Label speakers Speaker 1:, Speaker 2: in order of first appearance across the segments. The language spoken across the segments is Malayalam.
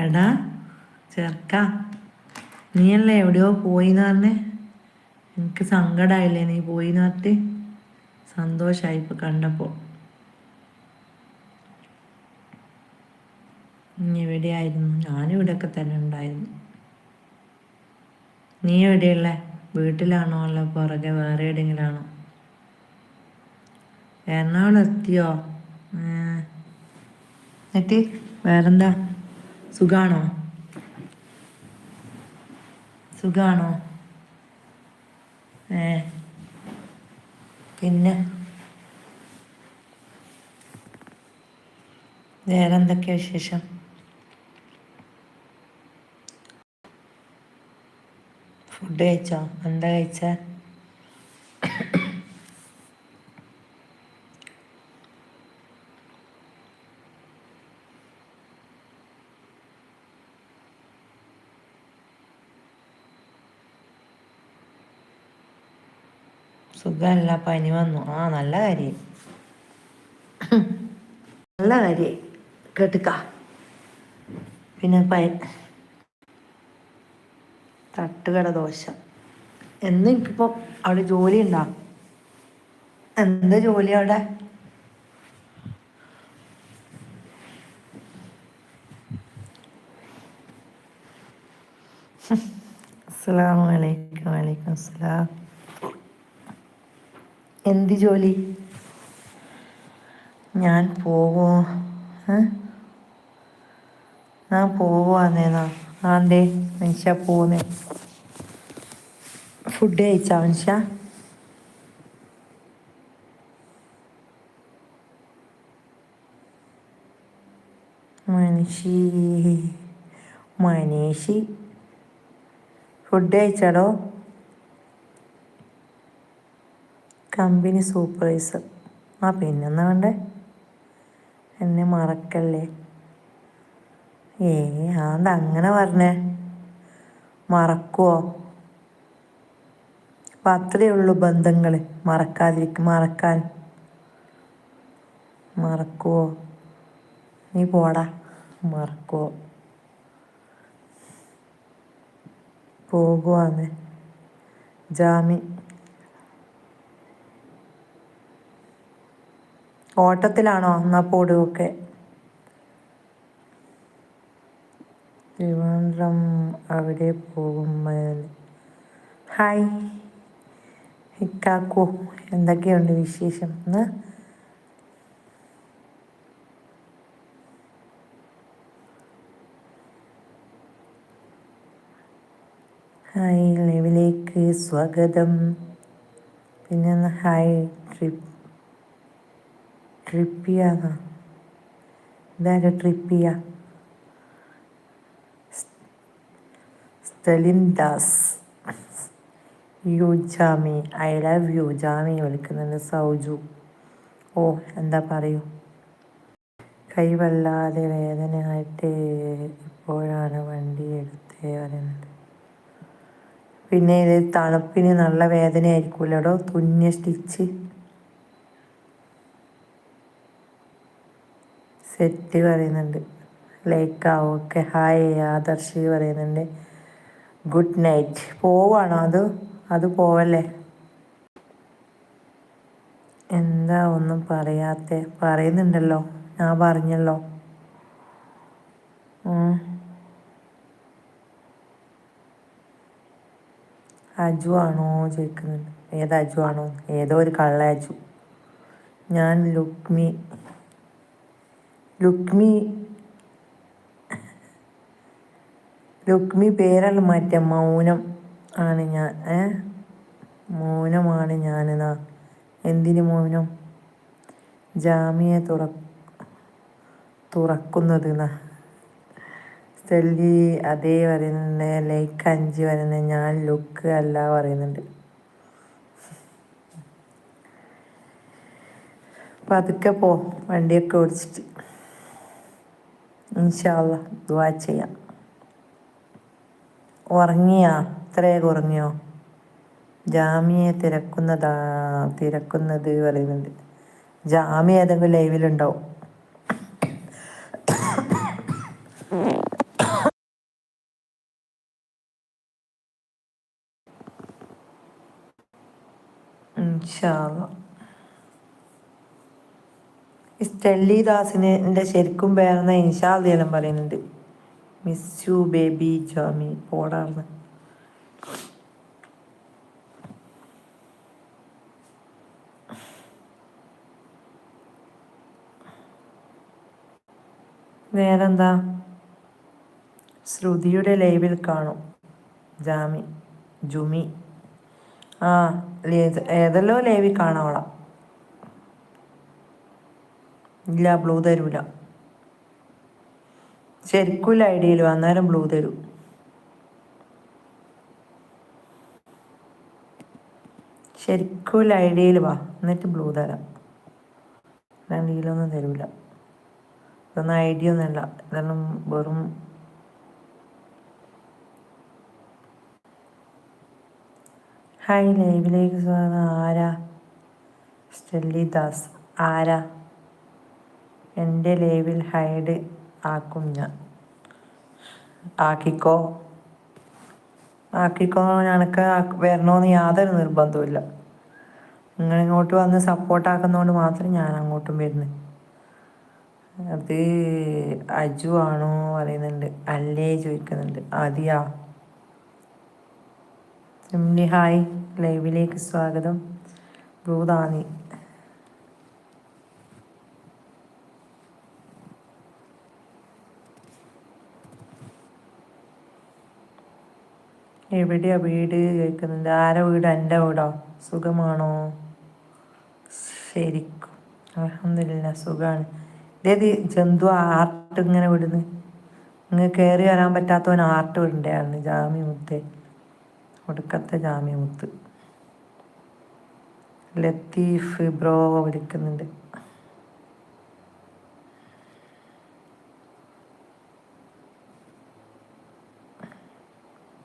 Speaker 1: എടാ ചെറുക്ക നീയല്ലേ എവിടെയോ പോയിന്ന് പറഞ്ഞേ? എനിക്ക് സങ്കടമായില്ലേ നീ പോയിന്ന് പറഞ്ഞിട്ട്? സന്തോഷമായി ഇപ്പൊ കണ്ടപ്പോ. നീ എവിടെയായിരുന്നു? ഞാനും ഇവിടെയൊക്കെ തന്നെ ഉണ്ടായിരുന്നു. നീ എവിടെയുള്ളേ? വീട്ടിലാണോ അല്ല പുറകെ വേറെ എവിടെയെങ്കിലും ആണോ എറണാകുളം എത്തിയോ? എന്നിട്ട് വേറെന്താ? സുഖാണോ? സുഖാണോ? ഏ. പിന്നെ? വേറെ എന്തൊക്കെയാ വിശേഷം? ഫുഡ് കഴിച്ചോ? എന്താ കഴിച്ച? സുഖമല്ല പനി വന്നു. ആ നല്ല കാര്യം. നല്ല കാര്യം. കേട്ടുക്ക. പിന്നെ പയ തട്ടുകട ദോശ. എന്ന് എനിക്കിപ്പോ അവിടെ ജോലി ഉണ്ടാ? എന്താ ജോലി അവിടെ? അസ്സലാമു അലൈക്കും വലൈക്കും അസ്സലാം. എന്ത് ജോലി? ഞാൻ പോവോ ഞാൻ പോവാന്നേന്നാ ആണ്ടേ മനുഷ്യ പോന്നേ ഫുഡ് കഴിച്ചാ മനുഷ്യ? മനുഷി മനീഷി. ഫുഡ് കഴിച്ചാടോ? Company supervisor. ആ പിന്നെന്നാ വേണ്ടേ? എന്നെ മറക്കല്ലേ? ഏ അതെന്താ അങ്ങനെ പറഞ്ഞേ? മറക്കുവോ? അപ്പം അത്രയേ ഉള്ളൂ ബന്ധങ്ങൾ മറക്കാതിരിക്കും മറക്കാൻ. മറക്കുവോ? നീ പോടാ. മറക്കുവോ? പോകുവാന്ന്. ജാമി ഓട്ടത്തിലാണോ എന്നാ പോടുകയൊക്കെ ട്രിവാൻഡ്രം അവിടെ പോകുമ്പോൾ ഹായ്. ഹിക്കാക്കു എന്തൊക്കെയുണ്ട് വിശേഷം? എന്ന് ഹായ് ലൈവിലേക്ക് സ്വാഗതം. പിന്നെ ഹായ് ട്രിപ്പ് ട്രിപ്പിയാന്നാ ഇതാരാ ട്രിപ്പിയ? Stalin Das. You Jami I love you. Jami വിളിക്കുന്നുണ്ട് സൗജു. ഓ എന്താ പറയൂ? കൈ വല്ലാതെ വേദനയായിട്ട് ഇപ്പോഴാണ് വണ്ടി എടുത്തേ പറയുന്നത്. പിന്നെ ഇത് തണുപ്പിന് നല്ല വേദനയായിരിക്കുമല്ലോ തുന്നിയ സ്റ്റിച്ച്. സെറ്റ് പറയുന്നുണ്ട്. Like okay. ഹായ് ആദർശി പറയുന്നുണ്ട്. ഗുഡ് നൈറ്റ് പോവാണോ അത്? അത് പോവല്ലേ? എന്താ ഒന്നും പറയാത്ത? പറയുന്നുണ്ടല്ലോ. ഞാൻ പറഞ്ഞല്ലോ. അജു ആണോ ചോദിക്കുന്നുണ്ട്. ഏത് അജു ആണോ? ഏതോ ഒരു കള്ള അജു ഞാൻ ലുക്മി. ലുക്മി രുക്മി പേരല്ല മാറ്റ മൗനം ആണ് ഞാൻ ഏ? മൗനമാണ് ഞാനെന്നാ എന്തിന് മൗനം? ജാമിയെ തുറ തുറക്കുന്നത് സ്റ്റെല്ലി അതേ പറയുന്നുണ്ട് ലൈക്ക് അഞ്ച് പറയുന്നത് ഞാൻ ലുക്ക് അല്ല പറയുന്നുണ്ട്. പതുക്കെ പോ വണ്ടിയൊക്കെ ഓടിച്ചിട്ട്. ഇൻഷാല്ല ദുവാ ചെയ്യാം. ഉറങ്ങിയാ? ഇത്രയൊക്കെ ഉറങ്ങിയോ? ജാമ്യയെ തിരക്കുന്നതാ തിരക്കുന്നത് പറയുന്നുണ്ട്. ജാമ്യ ഏതെങ്കിലും ലൈവിലുണ്ടാവും സ്റ്റെല്ലി എന്റെ ശരിക്കും പേരെന്ന ഇൻഷാല്ലാം പറയുന്നുണ്ട്. Miss you baby Jomi. പോടാർന്ന് വേറെന്താ? ശ്രുതിയുടെ ലൈവിൽ കാണും. ജാമി. ജുമി. ആ ഏതല്ലോ ലൈവിൽ കാണാവളാം ഇല്ല ബ്ലൂ തരൂല. ശരിക്കും ഐഡിയയിൽ അന്നേരം ബ്ലൂ തരൂ. ശരിക്കും ഐഡിയയിൽ വാ എന്നിട്ട് ബ്ലൂ തരാം. രണ്ടിയിലൊന്നും തരൂല. ഇതൊന്നും ഐഡിയ ഒന്നുമല്ല ഇതെല്ലാം വെറും ഹായ് ലൈവിലേക്ക് സ്വാഗതം. ആരാ? സ്റ്റെല്ലി ദാസ്. ആരാ? എന്റെ ലേവിൽ ഹൈഡ് ആക്കും ഞാൻ. ആക്കിക്കോ. ആക്കിക്കോ ഞനക്ക് വരണമെന്ന് യാതൊരു നിർബന്ധമില്ല നിങ്ങൾ ഇങ്ങോട്ട് വന്ന് സപ്പോർട്ടാക്കുന്നതുകൊണ്ട് മാത്രം ഞാൻ അങ്ങോട്ടും വരുന്നത് അത് അജു ആണോ പറയുന്നുണ്ട്. അല്ലേ ചോദിക്കുന്നുണ്ട്. ആദിയാ. സിംലി ഹായ്. ലൈവിലേക്ക് സ്വാഗതം. ഭൂതാനി. എവിടെയാ വീട് കേൾക്കുന്നുണ്ട് ആരെ വീട്? എന്റെ വീടോ? സുഖമാണോ? ശരിക്കും. അലഹമില്ല സുഖമാണ് ഇതേത് ജന്തു ആർട്ട് ഇങ്ങനെ വിടുന്നു. ഇങ്ങനെ കയറി വരാൻ പറ്റാത്തവൻ ആർട്ട് വിടണ്ടായിരുന്നു ജാമ്യ മുത്ത് ഒടുക്കത്തെ ജാമ്യ മുത്ത് ലത്തീഫ് ബ്രോ വിളിക്കുന്നുണ്ട്.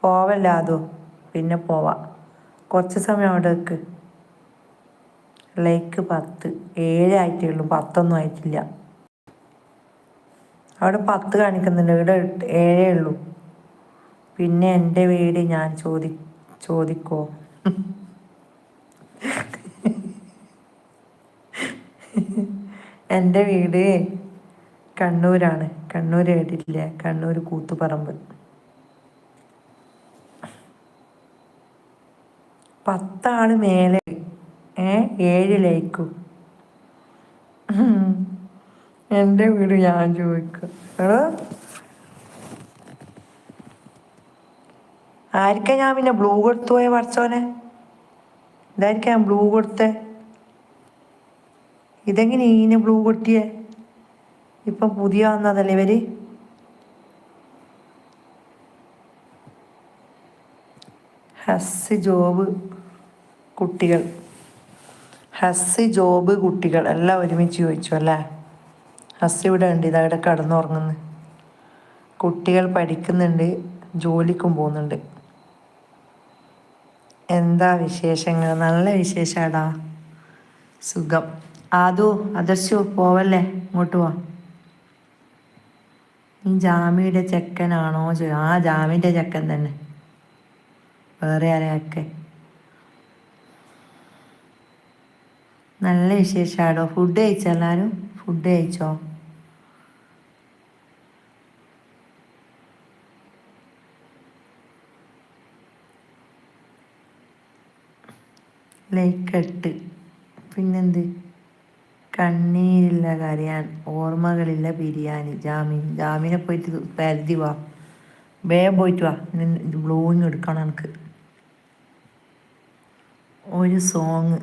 Speaker 1: പോവല്ല അതോ പിന്നെ പോവാം. കുറച്ച് സമയം അവിടെ വെക്ക് ലൈക്ക് പത്ത്. ഏഴായിട്ടേ ഉള്ളൂ. പത്തൊന്നും ആയിട്ടില്ല. അവിടെ പത്ത് കാണിക്കുന്നുണ്ട്. ഇവിടെ ഏഴേ ഉള്ളൂ. പിന്നെ എന്റെ വീട് ഞാൻ ചോദി ചോദിക്കോ? എന്റെ വീട് കണ്ണൂരാണ്. കണ്ണൂർ കേട്ടിട്ടില്ലേ? കണ്ണൂർ കൂത്തുപറമ്പ്. പത്താണ് മേലെ. ഏഴിലേക്കും. എന്റെ വീട് ഞാൻ ചോദിക്കും. എടോ. ഞാൻ പിന്നെ ബ്ലൂ കൊടുത്തു പോയ പഠിച്ചോനെ ഇതായിരിക്കാം ഞാൻ ബ്ലൂ കൊടുത്തേ? ഇതെങ്ങനെ ഈന ബ്ലൂ കൊട്ടിയേ? ഇപ്പം പുതിയ വന്നതല്ലേ ഇവർ? Has job. കുട്ടികൾ. ഹസ് ജോബ് കുട്ടികൾ എല്ലാം ഒരുമിച്ച് ചോദിച്ചു അല്ലേ? ഹസ് ഇവിടെ ഉണ്ട് ഇതവിടെ കടന്നുറങ്ങുന്നു. കുട്ടികൾ പഠിക്കുന്നുണ്ട് ജോലിക്കും പോകുന്നുണ്ട്. എന്താ വിശേഷങ്ങൾ? നല്ല വിശേഷാടാ. സുഖം. ആദു അദർശു പോവല്ലേ? ഇങ്ങോട്ട് പോവാ ഈ ജാമിയുടെ ചെക്കനാണോ ആ ജാമിന്റെ ചെക്കൻ തന്നെ. വേറെ ആരെയൊക്കെ? നല്ല വിശേഷാടോ? ഫുഡ് കഴിച്ചോ എല്ലാവരും ഫുഡ് കഴിച്ചോ? ലൈക്കട്ട്. പിന്നെന്ത്? കണ്ണീരില്ല കരയാൻ. ഓർമ്മകളില്ല ബിരിയാണി. ജാമീൻ. ജാമീനെ പോയിട്ട് പരിധി വാ. വേഗം പോയിട്ട് വാ. ബ്ലൂയിങ് എടുക്കണം എനിക്ക്. ഒരു സോങ്.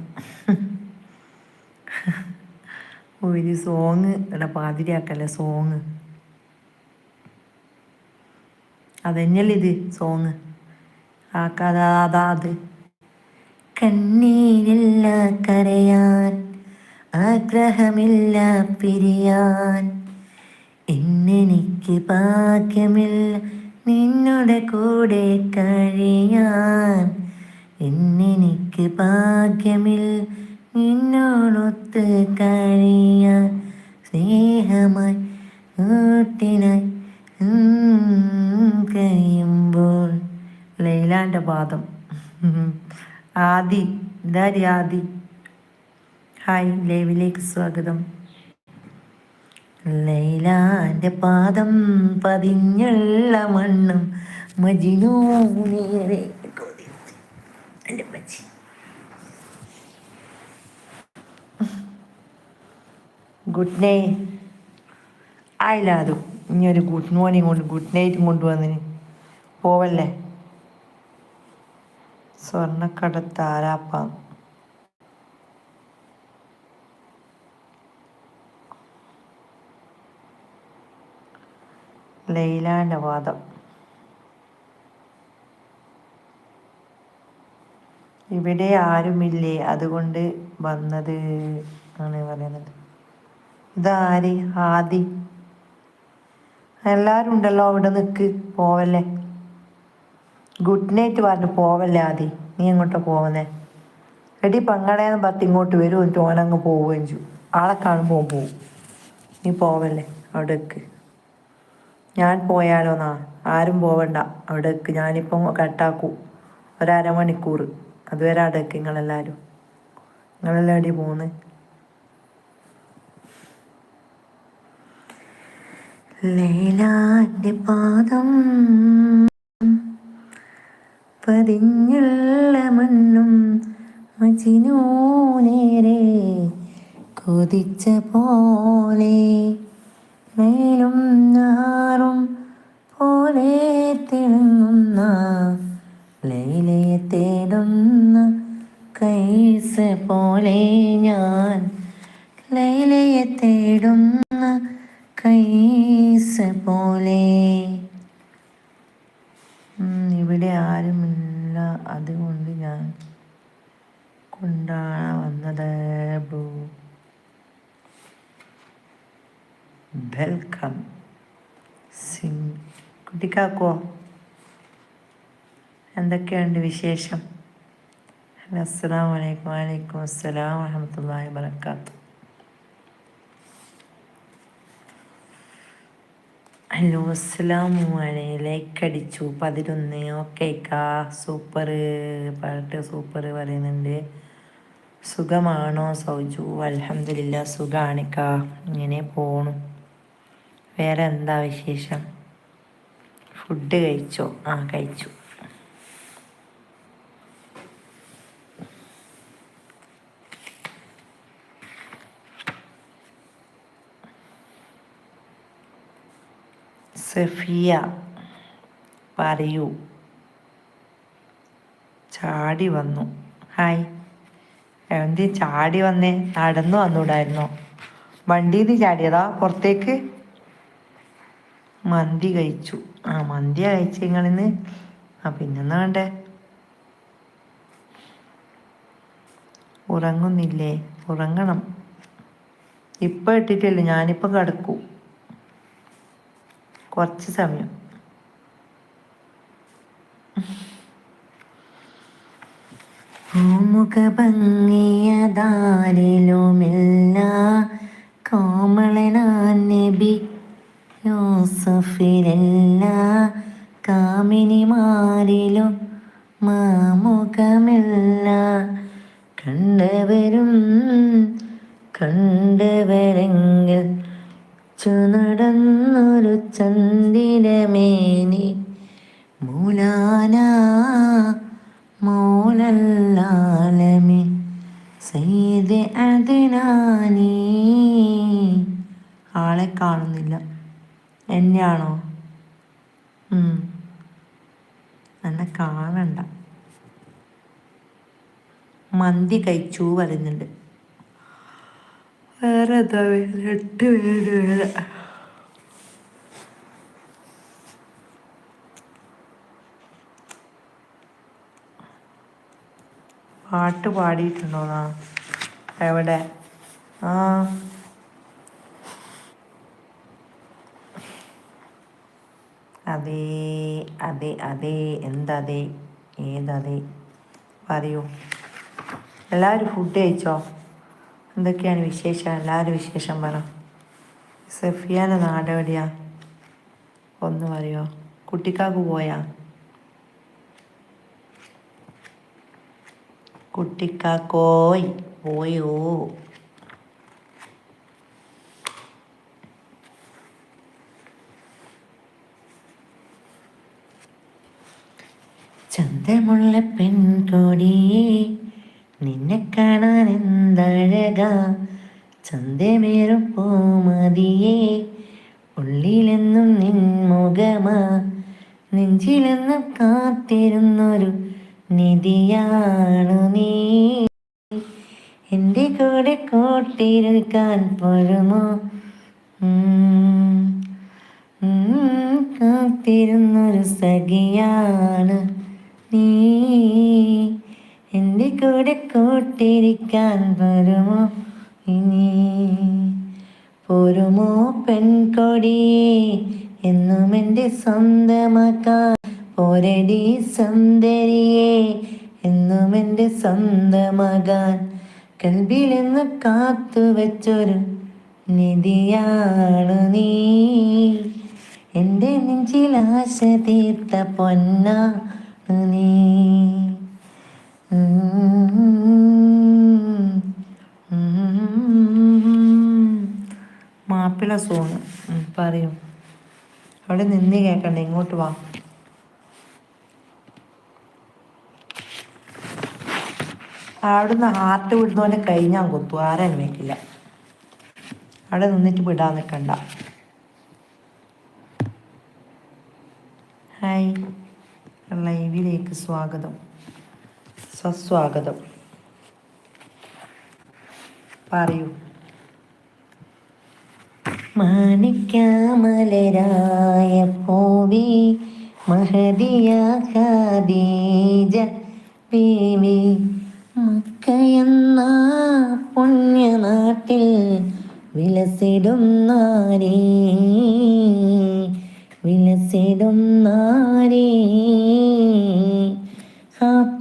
Speaker 1: ഒരു സോങ് ഇവിടെ പാതിരിയാക്കല്ലേ സോങ് അതന്നെയല്ലേ ഇത് സോങ് ആക്കാതാതാത് കണ്ണീരില്ല കരയാൻ ആഗ്രഹമില്ല പിരിയാൻ. ഇന്നെനിക്ക് ഭാഗ്യമില്ല നിന്നുടെ കൂടെ കഴിയാൻ. ഇന്നെനിക്ക് ഭാഗ്യമില്ല നിന്നോടൊത്ത് കഴിയാൻ സ്നേഹമായി ഊട്ടിനായി കഴിയുമ്പോൾ. ലൈലാന്റെ പാദം. ആദി ഇതാരി ആദി? ഹായ് ലൈവിലേക്ക് സ്വാഗതം. ലൈലാന്റെ പാദം പതിഞ്ഞുള്ള മണ്ണും മജിനൂനേറെ എന്റെ പച്ചി ഗുഡ് നൈ ആയില്ല അത് ഇനി ഒരു ഗുഡ് മോർണിംഗ് കൊണ്ട് ഗുഡ് നൈറ്റും കൊണ്ടുവന്നിന് പോവല്ലേ? സ്വർണക്കടത്താരാപ്പാം. ലൈലാന്റെ വാദം. ഇവിടെ ആരുമില്ലേ? അതുകൊണ്ട് വന്നത് ആണ് പറയുന്നത്. ഇതാര്? ആദി. എല്ലാവരും ഉണ്ടല്ലോ അവിടെ നിൽക്ക് പോവല്ലേ? ഗുഡ് നൈറ്റ് പറഞ്ഞു പോവല്ലേ ആദി? നീ എങ്ങോട്ടാ പോകുന്നേ എടി പങ്കടേന്ന് പത്ത് ഇങ്ങോട്ട് വരും ഓനങ്ങ് പോവുകയും ചെയ്യും. ആളെ കാണുമ്പോൾ പോവും. നീ പോവല്ലേ? അവിടേക്ക് ഞാൻ പോയാലോ നാ ആരും പോവണ്ട. അവിടേക്ക് ഞാനിപ്പം കട്ടാക്കൂ. ഒരമണിക്കൂർ അതുവരെ അടക്ക് നിങ്ങളെല്ലാവരും നിങ്ങളെല്ലാം എടി പോകുന്നത് ലൈലാന്റെ പാദം പതിഞ്ഞുള്ള മണ്ണും മജിനോ നേരെ കൊതിച്ച പോലെ മേലും ഞാറും പോലെ തിളങ്ങുന്ന ലൈലയെ തേടുന്ന കൈസ പോലെ ഞാൻ ലൈലയെ കൈസ പോലെ. ഇവിടെ ആരുമില്ല. അതുകൊണ്ട് ഞാൻ കൊണ്ടാണ് വന്നത്. വെൽക്കം സിംഗ് കുട്ടിക്കാക്കോ? എന്തൊക്കെയുണ്ട് വിശേഷം? അസ്സാം വലൈക്കും വലൈക്കും അസ്സലാം വറഹമത്തല്ലാഹി വാബർക്കാത്തു ഹലോ അസ്സലാമു ലൈക്ക് അടിച്ചു. പതിനൊന്ന്. കാ സൂപ്പർ പാട്ട് സൂപ്പർ പറയുന്നുണ്ട്. സുഖമാണോ സൗജു? അലഹമില്ല സുഖാണിക്കാ ഇങ്ങനെ പോണു. വേറെ എന്താ വിശേഷം? ഫുഡ് കഴിച്ചോ? ആ കഴിച്ചു. സഫിയ പറയൂ. ചാടി വന്നു. ഹായ്. എന്തി ചാടി വന്നേ? നടന്നു വന്നൂടായിരുന്നു? വണ്ടിയിൽ നിന്ന് ചാടിയതാ പുറത്തേക്ക്? മന്തി കഴിച്ചു. ആ മന്തി കഴിച്ചു നിങ്ങളിന്ന്. ആ പിന്നെന്താ വേണ്ടേ? ഉറങ്ങുന്നില്ലേ? ഉറങ്ങണം. ഇപ്പം ഇട്ടിട്ടില്ല ഞാനിപ്പോൾ കിടക്കൂ. കുറച്ച് സമയം. മുഖഭംഗിയതാരിലുമില്ല കോമളനാൻ നബി യോസഫിലല്ല. കാമിനിമാരിലും മാമുഖമില്ല. കണ്ടവരും കണ്ടവരെങ്കിൽ നടന്നൊരു ചന്ദിരമേനി. മൂലാന മോലല്ലാലമി സെയ്ത് അതിനാനി ആളെ കാണുന്നില്ല. എന്നെയാണോ? എന്നെ കാണണ്ട. മന്തി കഴിച്ചു പറയുന്നുണ്ട് വേറെ എന്താ എട്ട് പേര് പാട്ട് പാടിയിട്ടുണ്ടോന്നാ? എവിടെ? ആ. അതെ അതെ അതെ എന്തതെ ഏതതെ? പറയൂ. എല്ലാവരും ഫുഡ് കഴിച്ചോ? എന്തൊക്കെയാണ് വിശേഷം? എല്ലാവരും വിശേഷം പറ. സഫിയാന്റെ നാടെവിടെയാ? ഒന്ന് പറയോ? കുട്ടിക്കാക്ക് പോയാ? കുട്ടിക്കാക്കോയ് പോയോ? ചന്തമുള്ള പെൺകൊടിയേ നിന്നെ കാണാൻ എന്തഴക? ചന്തമേറും പൂമതിയേ ഉള്ളിലെന്നും നിൻ മുഖമാ. നെഞ്ചിലെന്നും കാത്തിരുന്നൊരു നിധിയാണു നീ. എന്റെ കൂടെ കൂട്ടിരിക്കാൻ ഉം, കാത്തിരുന്നൊരു സഖിയാണ് നീ. എന്റെ കൂടെ കൂട്ടിരിക്കാൻ വരുമോ ഇനി? പോരുമോ പെൺകൊടിയേ എന്നും എന്റെ സ്വന്തമാക്കാൻ? പോരടി സുന്ദരിയേ എന്നും എന്റെ സ്വന്തമാകാൻ? കാത്തു വെച്ചൊരു നിധിയാണു നീ. എന്റെ നെഞ്ചിൽ ആശ തീർത്ത പൊന്നാണു നീ. മാപ്പിള സോങ്. പറയും. അവിടെ നിന്ന് കേൾക്കണ്ട ഇങ്ങോട്ട് വാ. അവിടുന്ന് ഹാർട്ട് വിടുന്നവനെ കൈ ഞാൻ കൊത്തു ആരും വെക്കില്ല അവിടെ നിന്നിട്ട് വിടാൻ നിൽക്കണ്ട. ഹായ് ലൈവിലേക്ക് സ്വാഗതം. സസ്വാഗതം. പറയൂ. മാണിക്യാമലരായ പോവി മഹദിയ ഖദീജ ബീവി മക്കയെന്ന പുണ്യനാട്ടിൽ വിലസിടും നാരീ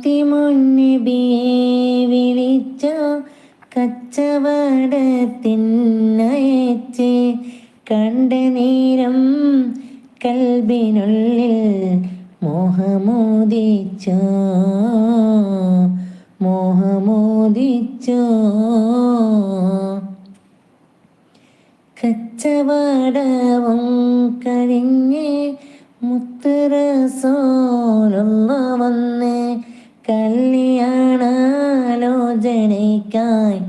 Speaker 1: ഹാത്തിമുന്നിബിയെ വിളിച്ച കച്ചവടത്തിനയച്ച് കണ്ട നേരം കൽബിനുള്ളിൽ മോഹമോദിച്ചോ? മോഹമോദിച്ചോ? കച്ചവടവും കഴിഞ്ഞ് മുത്തറസോലുള്ള വന്ന് കല്യാണാലോചനയ്ക്കായി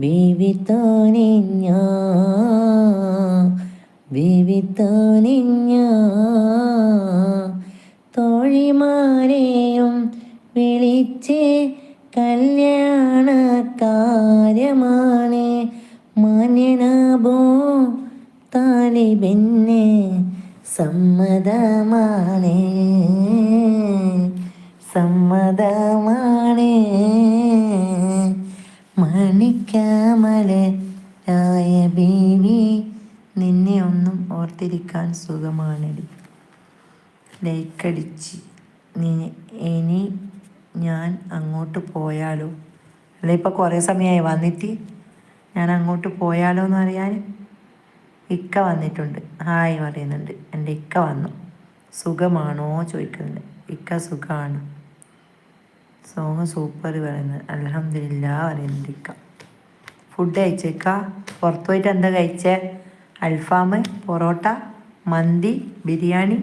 Speaker 1: ബീവി തോനിഞ്ഞ ബീവി തോനിഞ്ഞ തോഴിമാരെയും വിളിച്ച് കല്യാണ കാര്യമാണ് മാന്യനാഭോ താലിബിന് സമ്മതമാണേ സമ്മതമാണ്. ലൈക്കടിച്ച് ഇനി ഞാൻ അങ്ങോട്ട് പോയാലോ? അല്ല ഇപ്പം കുറേ സമയമായി വന്നിട്ട് ഞാൻ അങ്ങോട്ട് പോയാലോ എന്ന് പറയാൻ ഇക്ക വന്നിട്ടുണ്ട്. ഹായ് പറയുന്നുണ്ട്. എന്റെ ഇക്ക വന്നു. സുഖമാണോ ചോദിക്കുന്നുണ്ട്. ഇക്ക സുഖമാണ് സോങ് സൂപ്പർ പറയുന്നത്. അലഹമില്ല പറയുന്നുണ്ട് ഇക്ക. ഫുഡ് കഴിച്ചേക്ക പുറത്തു പോയിട്ട് എന്താ കഴിച്ചേ? അൽഫാം പൊറോട്ട മന്തി ബിരിയാണി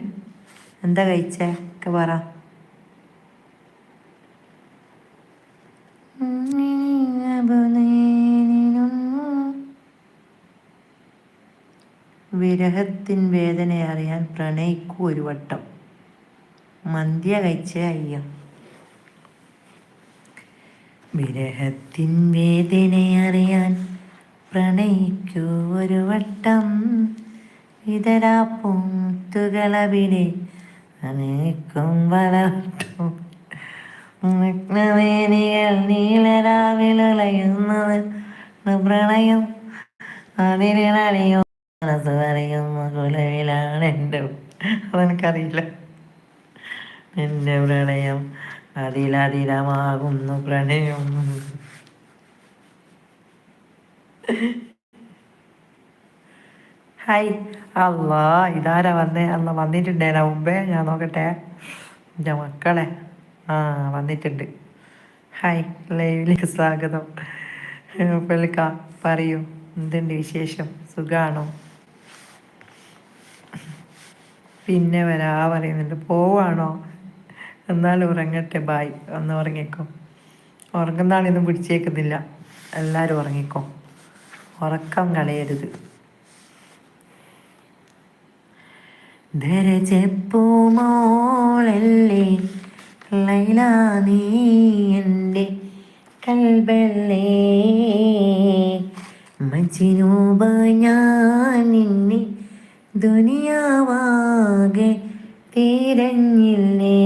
Speaker 1: എന്താ കഴിച്ചേ? ഒക്കെ പറ. വിരഹത്തിൻ വേദന അറിയാൻ പ്രണയിക്കൂ ഒരു വട്ടം. മന്തിയ കഴിച്ചേ അയ്യ. വിരഹത്തിൻ വേദന അറിയാൻ പ്രണയിക്കൂ ഒരു വട്ടം. ഇതരാ പൂത്തുകളവിടെ അനേക്കും വളവട്ടം നീലരാവിലുളയുന്നത് പ്രണയം. അതിരിണറിയോ മനസ്സ് പറയുന്ന കുലവിലാണ് എന്റെ അതെനിക്കറിയില്ല. എന്റെ പ്രണയം അതിലതിരമാകുന്നു പ്രണയം. ഹായ്. അല്ലാ ഇതാരാ വന്നേ? അല്ല വന്നിട്ടുണ്ടേനാ മുമ്പേ ഞാൻ നോക്കട്ടെ. എന്റെ മക്കളെ. ആ വന്നിട്ടുണ്ട്. ഹായ്. ലൈവിലേക്ക് സ്വാഗതം. പെളിക്ക പറയൂ. എന്തുണ്ട് വിശേഷം? സുഖാണോ? പിന്നെ വരാ പറയുന്നുണ്ട്. പോവാണോ? എന്നാലും ഉറങ്ങട്ടെ ബായ്. ഒന്ന് ഉറങ്ങിക്കോ. ഉറങ്ങുന്നാണിന്നും പിടിച്ചേക്കുന്നില്ല. എല്ലാവരും ഉറങ്ങിക്കോ. ഉറക്കം കളയരുത്. ധരജപ്പൂമോളല്ലേ ലൈല നീ എന്റെ കൽബല്ലേ? മജിനൂപ ഞാൻ നിന്നെ ദുനിയാവാകെ തിരഞ്ഞില്ലേ?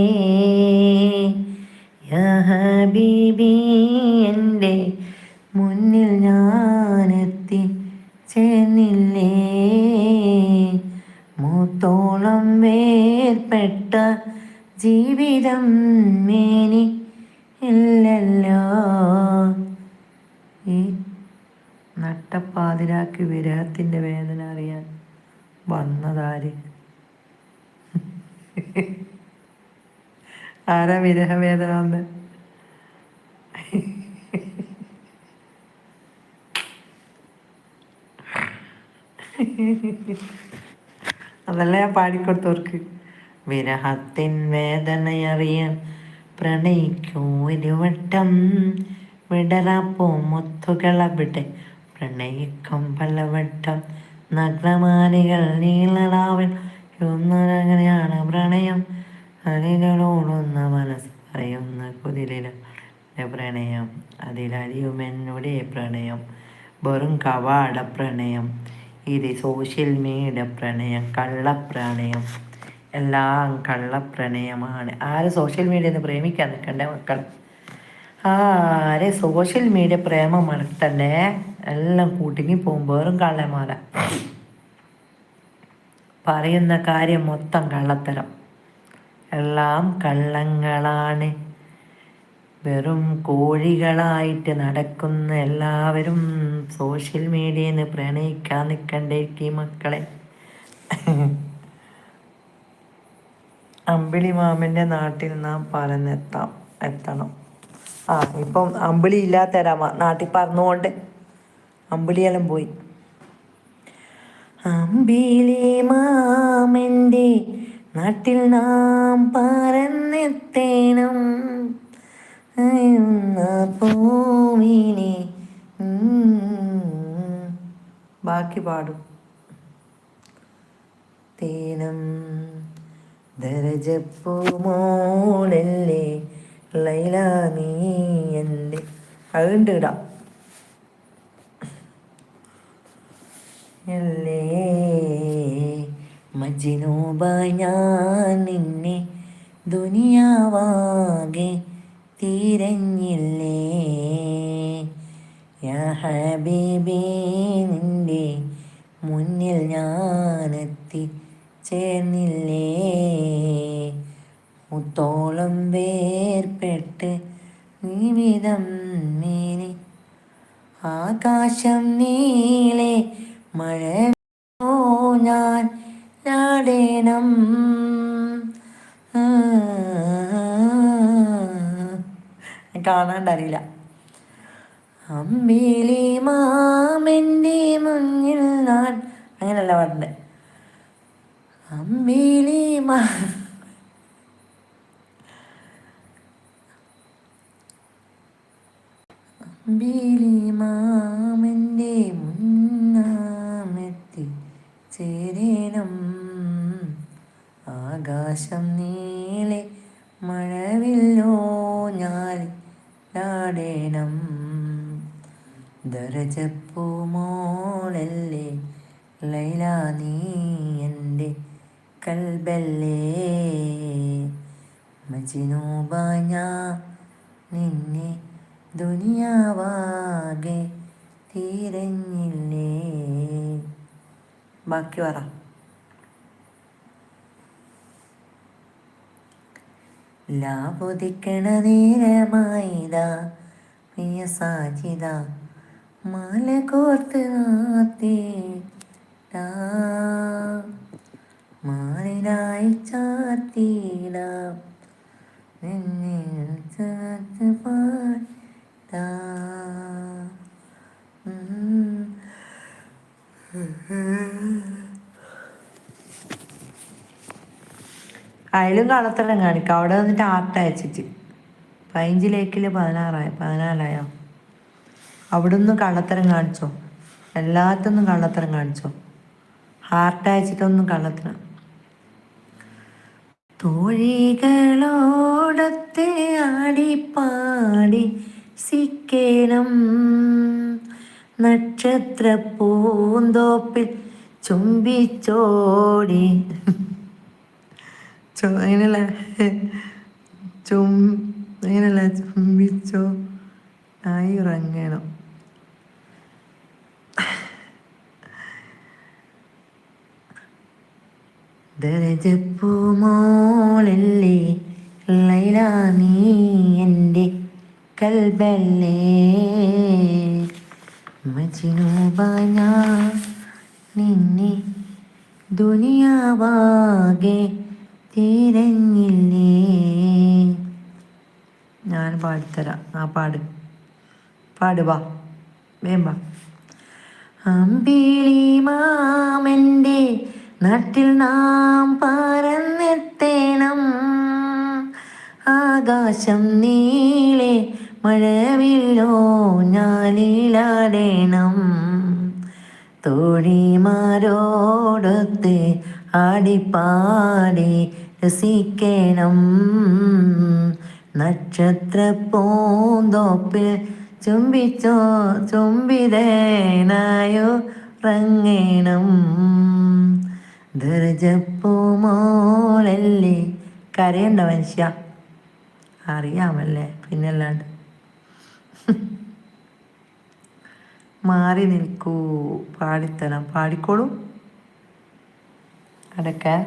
Speaker 1: ബീബി എന്റെ മുന്നിൽ ഞാനെത്തി ചേർന്നില്ലേ മൂത്തോളം വേർപ്പെട്ട ജീവിതം മേനി ഇല്ലല്ലോ. ഈ നട്ടപ്പാതിരാക്കി വിരഹത്തിന്റെ വേദന അറിയാൻ വന്നതാര്? ആരാ വിരഹവേദന വന്ന്? അതല്ല ഞാൻ പാടിക്കൊടുത്തവർക്ക്. വിരഹത്തിൻ വേദനയറിയാൻ പ്രണയിക്കൂ ഇരുവട്ടം വിടറാപ്പോ മുത്തുകളവിടെ പ്രണയിക്കും പലവട്ടം. നഗ്നമാലികൾ നീളറാവൻ ഒന്നങ്ങനെയാണ് പ്രണയം. അതിലോടുന്ന മനസ്സ് പറയുന്ന കുതിരിലും പ്രണയം. അതിലറിയുമെന്നുടെ പ്രണയം. വെറും കവാട പ്രണയം. ഇത് സോഷ്യൽ മീഡിയ പ്രണയം കള്ളപ്രണയം എല്ലാം കള്ളപ്രണയമാണ്. ആര് സോഷ്യൽ മീഡിയ ഒന്ന് പ്രേമിക്കാൻ നിൽക്കണ്ടേ മക്കൾ ആരെ സോഷ്യൽ മീഡിയ പ്രേമം മറക്കണ്ടേ എല്ലാം കൂട്ടിങ്ങി പോകും. വേറും കള്ളമാല പറയുന്ന കാര്യം മൊത്തം കള്ളത്തരം. എല്ലാം കള്ളങ്ങളാണ്. വെറും കോഴികളായിട്ട് നടക്കുന്ന എല്ലാവരും സോഷ്യൽ മീഡിയയിൽ നിന്ന് പ്രണയിക്കാൻ നിൽക്കണ്ടേക്ക് മക്കളെ. അമ്പിളി മാമന്റെ നാട്ടിൽ നാം പറഞ്ഞെത്താം എത്തണം. ആ ഇപ്പം അമ്പിളി ഇല്ലാത്തരാമ നാട്ടിൽ പറഞ്ഞുകൊണ്ട് അമ്പിളിയെല്ലാം പോയി. അമ്പിളി മാമന്റെ നാട്ടിൽ നാം പറന്നെത്തേണം പൂവിനെ ബാക്കി പാടും. തേനം ദരജപ്പൂമോളല്ലേ ലൈല നീ എന്റെ അതുണ്ട് ഇടാം. അല്ലേ മജിനൂബ ഞാൻ നിന്നെ ദുനിയാവാകെ തിരഞ്ഞില്ലേ? യാ മുന്നിൽ ഞാനെത്തി ചേർന്നില്ലേ? മുത്തോളം വേർപ്പെട്ട് നിമിതം മീനി ആകാശം നീളെ മഴ കാണാണ്ടറിയില്ല. അമ്മിലി മാമന്റെ മുന്നിൽ നാൻ. അങ്ങനെയല്ല പാട്ടുണ്ട് അമ്മിലി മാ. അമ്പിളി മാമന്റെ മുന്നാമെത്തി ചേരണം. ആകാശം നീളെ മഴവില്ലോ. ലാടേണം ദരജപ്പൂമോളല്ലേ ലൈല നീ എന്റെ കൽബല്ലേ. മജിനൂബ ഞാൻ നിന്നെ ദുനിയാവാകെ തീരഞ്ഞില്ലേ. ബാക്കി പറ. ലാപുദിക്കണ നേരമായിതാ. പ്രിയ സാജിത മാല കോർത്ത് നാത്തിടാ മാലിനായി ചാത്തിട നിന്നെ ചേർത്ത് പാടാ അതിലും കളത്തരം കാണിക്കും. അവിടെ വന്നിട്ട് ആർട്ട് അയച്ചിട്ട്. പതിനഞ്ച് ലേക്കിൽ പതിനാറായ പതിനാലായോ? അവിടുന്ന് കള്ളത്തരം കാണിച്ചോ? എല്ലാത്തൊന്നും കള്ളത്തരം കാണിച്ചോ? ഹാർട്ട് അയച്ചിട്ടൊന്നും കള്ളത്തരം. തോഴികളോടത്തെ ആടിപ്പാടി സിക്കേണം. നക്ഷത്ര പൂന്തോപ്പിൽ ചുംബിച്ചോടി. ചോ അങ്ങനല്ല ചും അങ്ങനല്ല ചുംബിച്ചോ ആയി ഉറങ്ങണം ദരജപ്പൂമോളല്ലേ ലൈല നീ എന്റെ കൽബല്ലേ മജിനൂബായ നിന്നെ ദുനിയാവാകെ തിരഞ്ഞില്ലേ ഞാൻ പാടിത്തരാം. ആ പാട്. പാടുവാ വേമ്പ അമ്പിളി മാമന്റെ നാട്ടിൽ നാം പറന്നെത്തേണം ആകാശം നീളെ മഴവില്ലോ ഞാലിലാടേണം തോഴിമാരോടൊത്ത് ആടിപ്പാടി രസിക്കണം നക്ഷത്ര പൂന്തോപ്പിൽ ചുംബിച്ചോ ചുംബിതനായോ റങ്ങണം. ദർജപ്പൂമോളല്ലേ കരയണ്ട മനുഷ്യ. അറിയാമല്ലേ പിന്നല്ലാണ്ട്. മാറി നിൽക്കൂ. പാടിത്തരാം. പാടിക്കോളൂ. അടക്ക